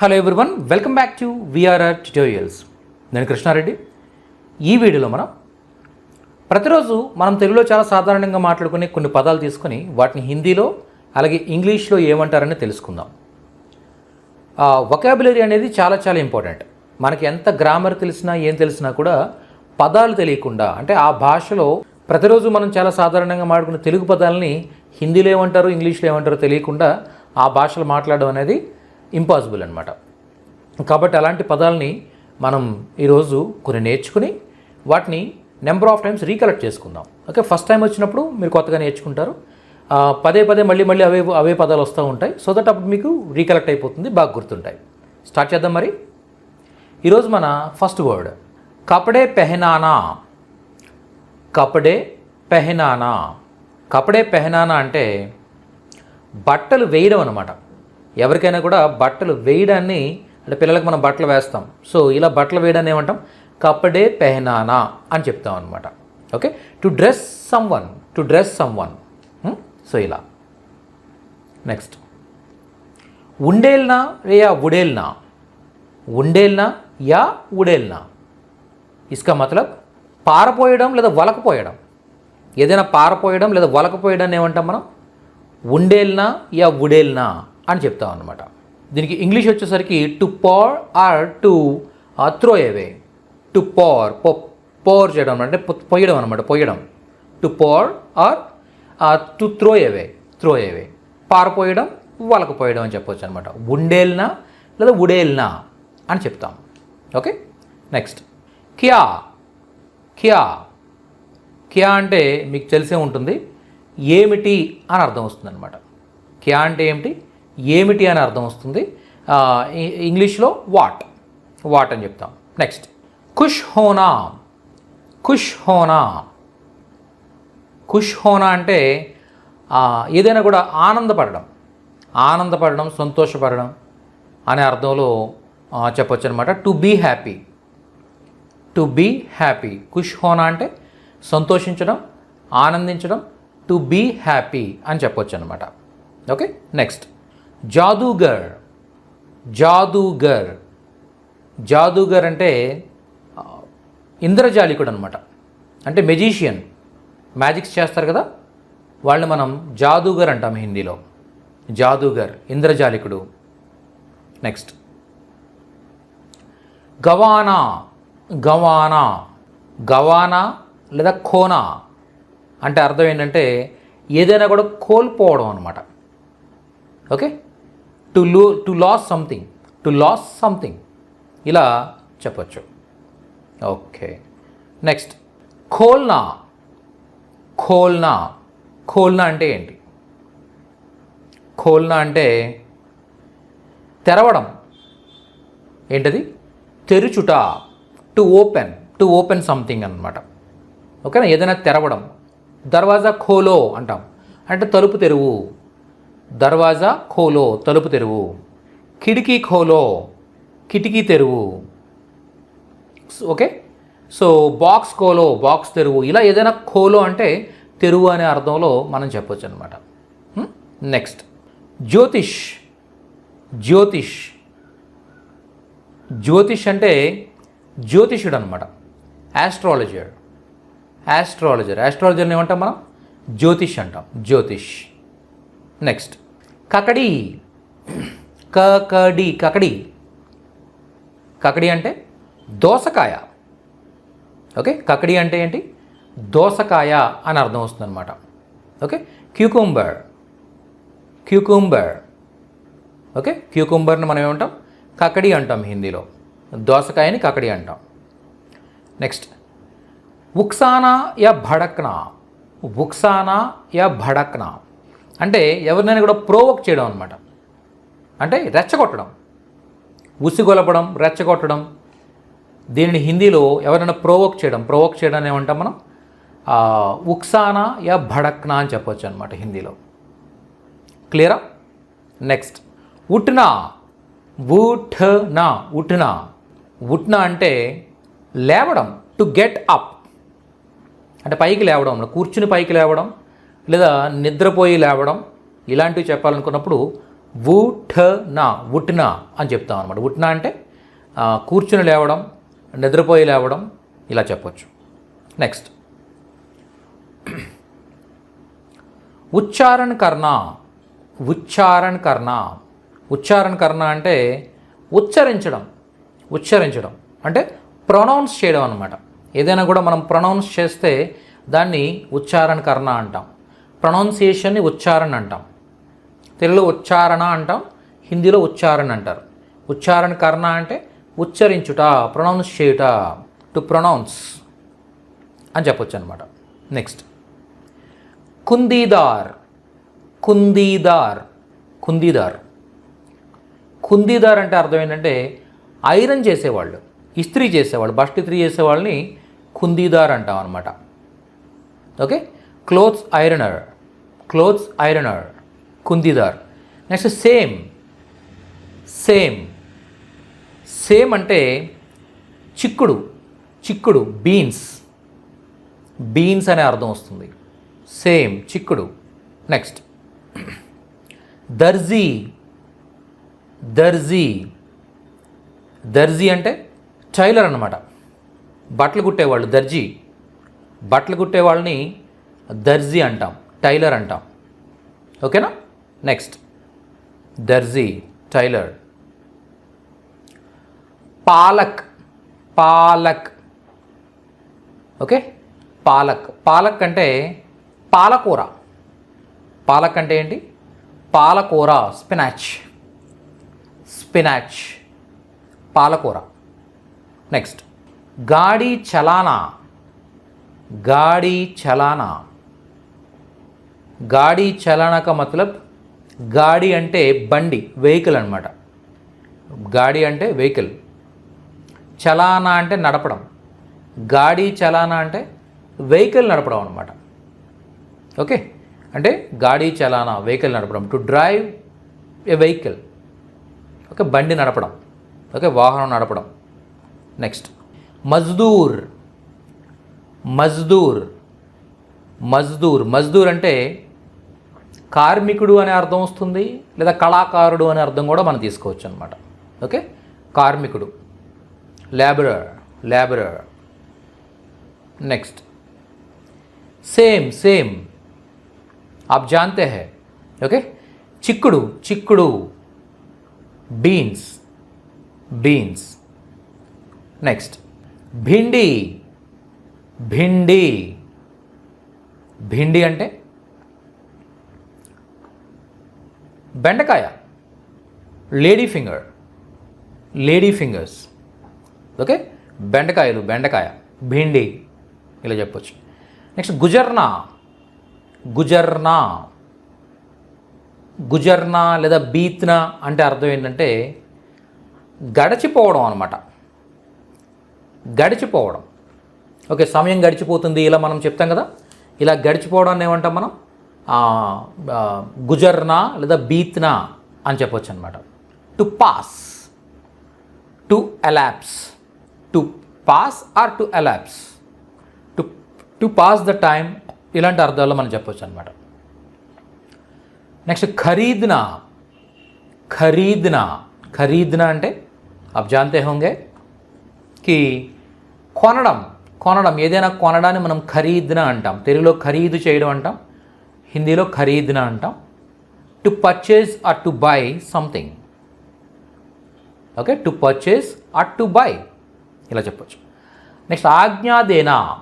Hello everyone welcome back to VRR tutorials నేను కృష్ణారెడ్డి. ఈ వీడియోలో మనం ప్రతిరోజు మనం తెలుగులో చాలా సాధారణంగా మాట్లాడుకునే కొన్ని పదాలు తీసుకొని వాటిని హిందీలో అలాగే ఇంగ్లీష్లో ఏమంటారని తెలుసుకుందాం. వొకాబులరీ అనేది చాలా చాలా ఇంపార్టెంట్ మనకి ఎంత గ్రామర్ తెలిసినా ఏం తెలిసినా కూడా పదాలు తెలియకుండా అంటే ఆ భాషలో ప్రతిరోజు మనం చాలా సాధారణంగా మాట్లాడుకునే తెలుగు పదాలని హిందీలో ఏమంటారు ఇంగ్లీష్లో ఏమంటారో తెలియకుండా ఆ భాషలో మాట్లాడడం అనేది ఇంపాసిబుల్ అనమాట కాబట్టి అలాంటి పదాలని మనం ఈరోజు కొన్ని నేర్చుకుని వాటిని నెంబర్ ఆఫ్ టైమ్స్ రీకలెక్ట్ చేసుకుందాం. ఓకే ఫస్ట్ టైం వచ్చినప్పుడు మీరు కొత్తగా నేర్చుకుంటారు. పదే పదే మళ్ళీ మళ్ళీ అవే అవే పదాలు వస్తూ ఉంటాయి. సో దట్ అప్పుడు మీకు రీకలెక్ట్ అయిపోతుంది బాగా గుర్తుంటాయి. స్టార్ట్ చేద్దాం మరి. ఈరోజు మన ఫస్ట్ వర్డ్. కపడే పెహనానా. కపడే పెహనానా. కపడే పెహనానా అంటే బట్టలు వేయడం అనమాట ఎవరికైనా కూడా బట్టలు వేయడాన్ని అంటే పిల్లలకు మనం బట్టలు వేస్తాం. సో ఇలా బట్టలు వేయడాన్ని ఏమంటాం? కపడే పెహనానా అని చెప్తాం అనమాట okay? To dress someone to dress someone so ఇలా. నెక్స్ట్. ఉండేల్నా యా ఉడేల్నా? ఉండేల్నా యా ఉడేల్నా? ఇసుక మతలబ్ పారపోయడం లేదా వలకపోయడం? ఏదైనా పారపోయడం లేదా వలకపోయడాన్ని ఏమంటాం మనం? ఉండేల్నా యా ఉడేల్నా? అని చెప్తాం అనమాట దీనికి ఇంగ్లీష్ వచ్చేసరికి to pour or to throw away to pour pour చేయడం అంటే పొయ్యడం అనమాట పొయ్యడం. To pour or to throw away throw away పారపోయడం పోయడం అని చెప్పొచ్చు అనమాట ఉండేల్నా లేదా ఉడేల్నా అని చెప్తాం. ఓకే? నెక్స్ట్. క్యా. క్యా. క్యా అంటే మీకు తెలిసే ఉంటుంది. ఏమిటి అని అర్థం వస్తుంది అనమాట క్యా అంటే ఏమిటి? ఏమిటి అని అర్థం వస్తుంది. ఇంగ్లీష్లో వాట్ వాట్ అని చెప్తాం. నెక్స్ట్ ఖుష్ హోనా ఖుష్ హోనా ఖుష్ హోనా అంటే ఏదైనా కూడా ఆనందపడడం ఆనందపడడం సంతోషపడడం అనే అర్థంలో చెప్పొచ్చు అనమాట to be happy to be happy ఖుష్ హోనా అంటే సంతోషించడం ఆనందించడం టు బీ హ్యాపీ అని చెప్పొచ్చు అనమాట ఓకే నెక్స్ట్ జాదూగర్. జాదూగర్. జాదూగర్ అంటే ఇంద్రజాలికుడు అనమాట అంటే మెజీషియన్. మ్యాజిక్స్ చేస్తారు కదా? వాళ్ళని మనం జాదూగర్ అంటాం హిందీలో. జాదూగర్ ఇంద్రజాలికుడు. నెక్స్ట్. గవానా. గవానా. గవానా లేదా ఖోనా. అంటే అర్థం ఏంటంటే ఏదైనా కూడా కోల్పోవడం అనమాట okay? To lose to loss something to loss something ఇలా చెప్పొచ్చు. ఓకే. నెక్స్ట్ ఖోల్నా. ఖోల్నా. ఖోల్నా అంటే ఏంటి? ఖోల్నా అంటే తెరవడం. ఏంటది? తెరుచుట. To open to open something అన్నమాట. ఓకేనా? ఏదైనా తెరవడం. దర్వాజా ఖోలో అంటాం. అంటే తలుపు తెరువు. దర్వాజా ఖోలో తలుపు తెరువు. కిటికీ ఖోలో కిటికీ తెరువు. ఓకే సో బాక్స్ ఖోలో బాక్స్ తెరువు. ఇలా ఏదైనా ఖోలో అంటే తెరువు అనే అర్థంలో మనం చెప్పొచ్చు అనమాట నెక్స్ట్ hmm? జ్యోతిష్. జ్యోతిష్. జ్యోతిష్ అంటే జ్యోతిషుడు అనమాట ఆస్ట్రాలజర్ ఆస్ట్రాలజర్ యాస్ట్రాలజర్ని ఏమంటాం మనం? జ్యోతిష్ అంటాం. జ్యోతిష్. నెక్స్ట్ కకడి. కకడి. కకడి. కకడి అంటే దోసకాయ. ఓకే? కకడి అంటే ఏంటి? దోసకాయ అని అర్థం వస్తుంది అనమాట ఓకే? క్యూకుంబర్. క్యూకుంబర్. ఓకే? క్యూకుంబర్ని మనం ఏమంటాం? కకడి అంటాం హిందీలో. దోసకాయని కకడి అంటాం. నెక్స్ట్ ఉక్సానా యా భడక్నా. ఉక్సానా యా భడక్నా. అంటే ఎవరినైనా కూడా ప్రోవోక్ చేయడం అనమాట అంటే రెచ్చగొట్టడం. ఉసిగొలపడం రెచ్చగొట్టడం. దీనిని హిందీలో ఎవరైనా ప్రోవోక్ చేయడం. ప్రోవోక్ చేయడం ఏమంటాం మనం? ఉక్సానా యా భడక్నా అని చెప్పొచ్చు అనమాట హిందీలో. క్లియరా? నెక్స్ట్. ఉట్నా. ఉఠనా. ఉట్నా ఉట్నా అంటే లేవడం. To get up. అంటే పైకి లేవడం కూర్చుని పైకి లేవడం. లేదా నిద్రపోయి లేవడం ఇలాంటివి చెప్పాలనుకున్నప్పుడు వుఠనా వుట్నా అని చెప్తాం అనమాట ఉట్నా అంటే కూర్చుని లేవడం నిద్రపోయి లేవడం ఇలా చెప్పొచ్చు. నెక్స్ట్ ఉచ్చారణ కర్ణ ఉచ్చారణ కర్ణ. ఉచ్చారణ కర్ణ అంటే ఉచ్చరించడం ఉచ్చరించడం. అంటే ప్రొనౌన్స్ చేయడం అనమాట ఏదైనా కూడా మనం ప్రొనౌన్స్ చేస్తే దాన్ని ఉచ్చారణ కర్ణ అంటాం. ప్రొనౌన్సియేషన్ని ఉచ్చారణ అంటాం. తెలుగులో ఉచ్చారణ అంటాం హిందీలో ఉచ్చారణ అంటారు. ఉచ్చారణ కర్ణ అంటే ఉచ్చరించుట ప్రొనౌన్స్ చేయుట టు ప్రొనౌన్స్ అని చెప్పొచ్చు అనమాట నెక్స్ట్. కుందీదార్ కుందీదార్ కుందీదార్. కుందీదార్ అంటే అర్థం ఏంటంటే ఐరన్ చేసేవాళ్ళు ఇస్త్రీ చేసేవాళ్ళు బస్ట్ ఇస్త్రీ చేసేవాళ్ళని కుందీదార్ అంటాం అనమాట okay? Clothes ironer clothes ironer కుందిదార్. Next same same. Same అంటే చిక్కుడు చిక్కుడు బీన్స్. బీన్స్ అనే అర్థం వస్తుంది. సేమ్ చిక్కుడు. నెక్స్ట్. దర్జీ దర్జీ. దర్జీ అంటే టైలర్ అన్నమాట. బట్టలు కుట్టేవాళ్ళు దర్జీ. బట్టలు కుట్టే వాళ్ళని దర్జీ అంటాం టైలర్ అంటాం. ఓకేనా? నెక్స్ట్. దర్జీ టైలర్. పాలక్ పాలక్. ఓకే? పాలక్. పాలక్ అంటే పాలకూర. పాలక్ అంటే ఏంటి? పాలకూర స్పినాచ్. స్పినాచ్. పాలకూర. నెక్స్ట్. గాడి చలానా. గాడి చలానా. గాడి చలానా మతలబ్ గాడి అంటే బండి వెహికల్ అనమాట గాడి అంటే వెహికల్. చలానా అంటే నడపడం. గాడి చలానా అంటే వెహికల్ నడపడం అనమాట ఓకే? అంటే గాడి చలానా వెహికల్ నడపడం. To drive a vehicle. Okay? బండి నడపడం. ఓకే? వాహనం నడపడం. నెక్స్ట్. మజ్దూర్. మజ్దూర్. మజ్దూర్. మజ్దూర్ అంటే కార్మికుడు అనే అర్థం వస్తుంది లేదా కళాకారుడు అనే అర్థం కూడా మనం తీసుకోవచ్చు అనమాట ఓకే కార్మికుడు labourer labourer next same same आप जानते हैं ఓకే చిక్కుడు చిక్కుడు beans beans next bhindi bhindi bhindi అంటే బెండకాయ. Lady finger. Lady fingers. Okay? బెండకాయలు బెండకాయ భిండి ఇలా చెప్పొచ్చు. నెక్స్ట్ గుజర్నా. గుజర్నా. గుజర్నా లేదా బీత్నా అంటే అర్థం ఏంటంటే గడచిపోవడం అనమాట గడిచిపోవడం. ఓకే సమయం గడిచిపోతుంది ఇలా మనం చెప్తాం కదా? ఇలా గడిచిపోవడాన్ని ఏమంటాం మనం? గుజర్నా లేదా బీత్నా అని చెప్పొచ్చు అనమాట to pass to elapse to pass or to elapse to to pass the time ఇలాంటి అర్థాల్లో మనం చెప్పొచ్చు అనమాట నెక్స్ట్ ఖరీద్నా. ఖరీద్నా. ఖరీద్నా అంటే అబ్ జాంతే హోంగే కి కొనడం. కొనడం. ఏదైనా కొనడాన్ని మనం ఖరీద్నా అంటాం. తెలుగులో ఖరీదు చేయడం అంటాం. హిందీలో ఖరీద్నా అంటాం. To purchase or to buy something okay to purchase or to buy ఇలా చెప్పచ్చు. నెక్స్ట్ ఆజ్ఞాదేనా.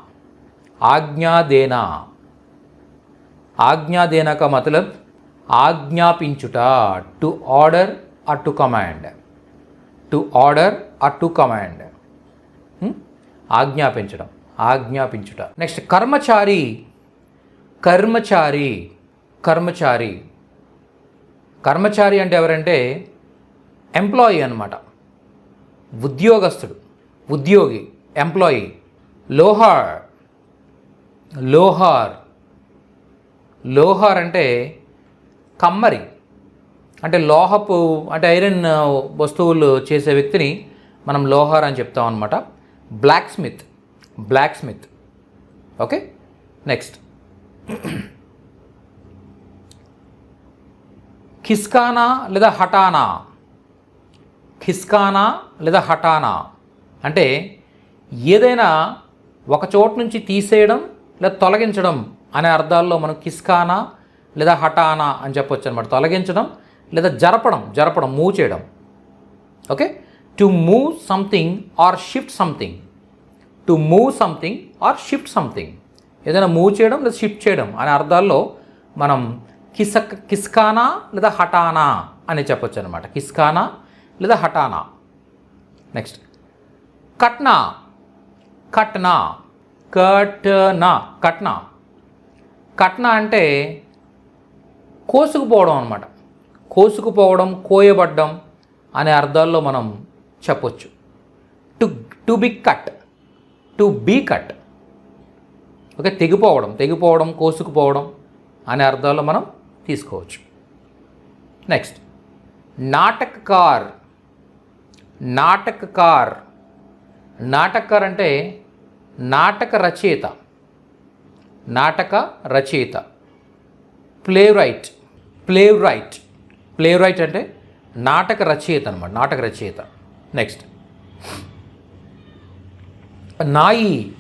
ఆజ్ఞాదేనా. ఆజ్ఞాదేనాక మతలబ్? ఆజ్ఞాపించుట. To order or to command to order or to command ఆజ్ఞాపించడం. ఆజ్ఞాపించుట. నెక్స్ట్ కర్మచారి కర్మచారి కర్మచారి. కర్మచారి అంటే ఎవరంటే ఎంప్లాయీ అనమాట ఉద్యోగస్తుడు ఉద్యోగి ఎంప్లాయీ. లోహార్ లోహార్. లోహార్ అంటే కమ్మరి. అంటే లోహపు అంటే ఐరన్ వస్తువులు చేసే వ్యక్తిని మనం లోహార్ అని చెప్తాం అనమాట blacksmith blacksmith okay? Next. ఖిస్కానా లేదా హఠానా? ఖిస్కానా లేదా హఠానా? అంటే ఏదైనా ఒక చోటు నుంచి తీసేయడం లేదా తొలగించడం అనే అర్థాల్లో మనం కిస్కానా లేదా హఠానా అని చెప్పొచ్చు అనమాట తొలగించడం లేదా జరపడం జరపడం మూవ్ చేయడం. Okay? To move something or shift something. To move something or shift something. ఏదైనా మూవ్ చేయడం లేదా షిఫ్ట్ చేయడం అనే అర్థాల్లో మనం కిసక్ కిస్కానా లేదా హఠానా అని చెప్పొచ్చు అనమాట కిస్కానా లేదా హఠానా. నెక్స్ట్ కట్నా. కట్నా. కట్నా. కట్నా. కట్నా అంటే కోసుకుపోవడం అనమాట కోసుకుపోవడం కోయబడ్డం అనే అర్థాల్లో మనం చెప్పొచ్చు. To to be cut. To be cut. Okay తెగిపోవడం తెగిపోవడం కోసుకుపోవడం అనే అర్థాల్లో మనం తీసుకోవచ్చు. నెక్స్ట్ నాటకకార్ నాటకకార్ నాటకకార్ అంటే నాటక రచయిత. నాటక రచయిత. Playwright playwright playwright అంటే నాటక రచయిత అనమాట నాటక రచయిత. నెక్స్ట్ నాయి.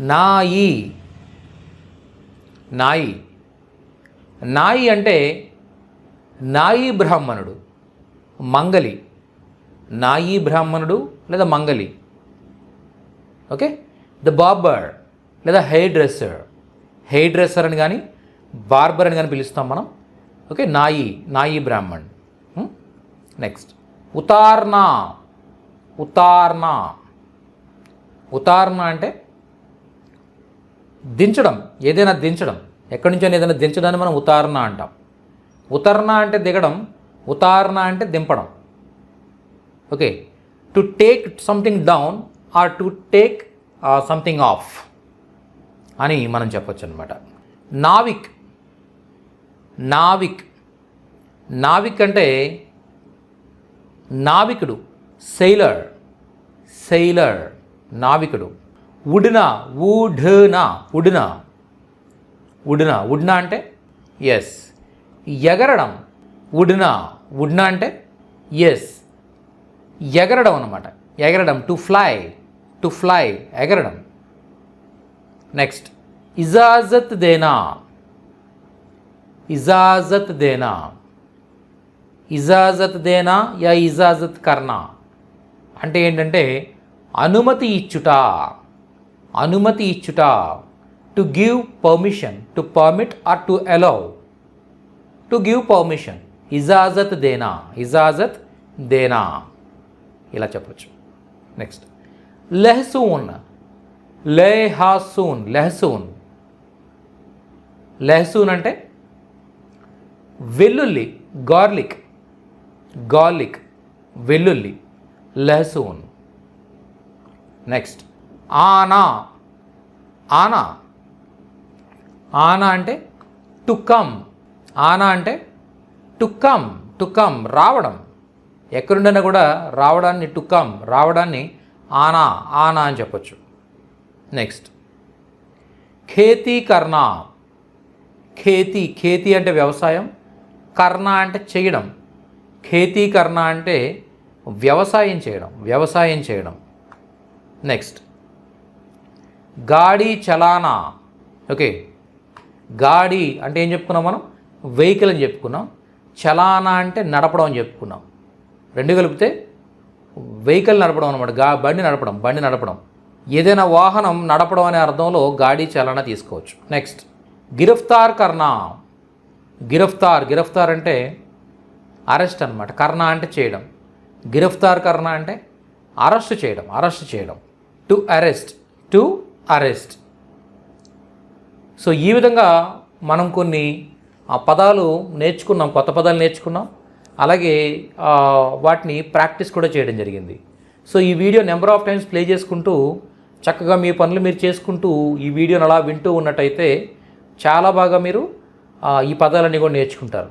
నాయి. నాయి. నాయి అంటే నాయి బ్రాహ్మణుడు మంగలి. నాయి బ్రాహ్మణుడు లేదా మంగలి. ఓకే? ద బార్బర్ లేదా హెయిర్ డ్రెస్సర్ హెయిర్ డ్రెస్సర్ అని కానీ బార్బర్ అని కానీ పిలుస్తాం మనం. ఓకే? నాయి నాయి బ్రాహ్మణ్. నెక్స్ట్ ఉతార్నా. ఉతార్నా. ఉతార్నా అంటే దించడం ఏదైనా దించడం. ఎక్కడి నుంచైనా ఏదైనా దించడాన్ని మనం ఉతారణ అంటాం. ఉతరణ అంటే దిగడం ఉతారణ అంటే దింపడం. Okay. To take something down or to take something off అని మనం చెప్పొచ్చు అనమాట నావిక్. నావిక్. నావిక్ అంటే నావికుడు. సెయిలర్. సెయిలర్. నావికుడు. ఉడిన ఊఢన ఉడిన? ఉడిన ఉడిన అంటే? ఎస్ ఎగరడం ఉడిన ఉడిన అంటే? ఎస్ ఎగరడం అనమాట ఎగరడం టు ఫ్లై టు ఫ్లై ఎగరడం. నెక్స్ట్ ఇజాజత్ దేనా? ఇజాజత్ దేనా? ఇజాజత్ దేనా యా ఇజాజత్ కర్నా అంటే ఏంటంటే అనుమతి ఇచ్చుట. అనుమతి ఇచ్చుట to give permission to permit or to allow to give permission ఇజాజత్ దేనా? ఇజాజత్ దేనా? ఇలా చెప్పొచ్చు. నెక్స్ట్ లెహసూన్. లెహాసూన్. లెహసూన్. లెహసూన్ అంటే వెల్లుల్లి గార్లిక్. గార్లిక్ వెల్లుల్లి. లెహసూన్. నెక్స్ట్ ఆనా. ఆనా. ఆనా అంటే టు కమ్ ఆనా అంటే టు కమ్ టు కమ్ రావడం. ఎక్కడుండైనా కూడా రావడాన్ని టు కమ్ రావడాన్ని ఆనా ఆనా అని చెప్పొచ్చు. నెక్స్ట్ ఖేతీ కర్ణ. ఖేతీ ఖేతీ అంటే వ్యవసాయం. కర్ణ అంటే చేయడం. ఖేతీ కర్ణ అంటే వ్యవసాయం చేయడం వ్యవసాయం చేయడం. నెక్స్ట్ గాడి చలానా. ఓకే. గాడి అంటే ఏం చెప్పుకున్నాం మనం? వెహికల్ అని చెప్పుకున్నాం. చలానా అంటే నడపడం అని చెప్పుకున్నాం. రెండు కలిపితే వెహికల్ నడపడం అనమాట గా బండి నడపడం బండి నడపడం. ఏదైనా వాహనం నడపడం అనే అర్థంలో గాడి చలానా తీసుకోవచ్చు. నెక్స్ట్ గిరఫ్తార్ కర్నా. గిరఫ్తార్ గిరఫ్తార్ అంటే అరెస్ట్ అనమాట కర్ణ అంటే చేయడం. గిరఫ్తార్ కర్ణ అంటే అరెస్ట్ చేయడం అరెస్ట్ చేయడం. To arrest to arrest. So ఈ విధంగా మనం కొన్ని ఆ పదాలు నేర్చుకున్నాం కొత్త పదాలు నేర్చుకున్నాం. అలాగే వాటిని ప్రాక్టీస్ కూడా చేయడం జరిగింది. సో ఈ video number of times play చేసుకుంటూ చక్కగా మీ పనులు మీరు చేసుకుంటూ ఈ వీడియోని అలా వింటూ ఉన్నట్టయితే చాలా బాగా మీరు ఈ పదాలన్నీ కూడా నేర్చుకుంటారు.